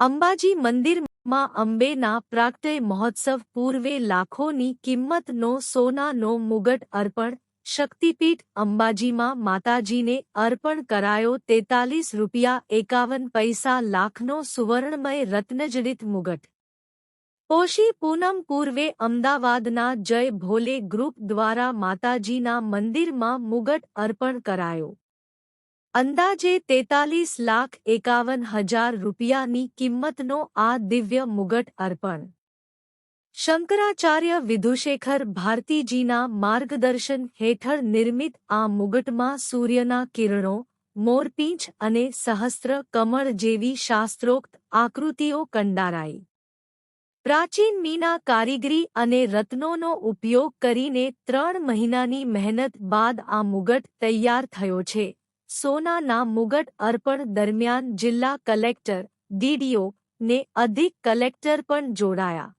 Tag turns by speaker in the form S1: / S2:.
S1: અંબાજી મંદિરમાં અંબેના પ્રાગટ્ય મહોત્સવ પૂર્વે લાખોની કિંમતનો સોનાનો મુગટ અર્પણ, શક્તિપીઠ અંબાજીમાં માતાજીને અર્પણ કરાયો તેતાલીસ રૂપિયા એકાવન પૈસા લાખનો સુવર્ણમય રત્નજડિત મુગટ. પોષી પૂનમ પૂર્વે અમદાવાદના જય ભોલે ગ્રુપ દ્વારા માતાજીના મંદિરમાં મુગટ અર્પણ કરાયો. અંદાજે તેતાલીસ લાખ એકાવન હજાર રૂપિયાની કિંમતનો આ દિવ્ય મુગટ અર્પણ. શંકરાચાર્ય વિધુશેખર ભારતીજીના માર્ગદર્શન હેઠળ નિર્મિત આ મુગટમાં સૂર્યના કિરણો મોરપીંછ અને સહસ્ત્ર કમળ જેવી શાસ્ત્રોક્ત આકૃતિઓ કંડારાઈ. પ્રાચીન મીના કારીગરી અને રત્નોનો ઉપયોગ કરીને ત્રણ મહિનાની મહેનત બાદ આ મુગટ તૈયાર થયો છે. સોનાના મુગટ અર્પણ દરમિયાન જિલ્લા કલેક્ટર ડીડીઓ ને અધિક કલેક્ટર પણ જોડાયા.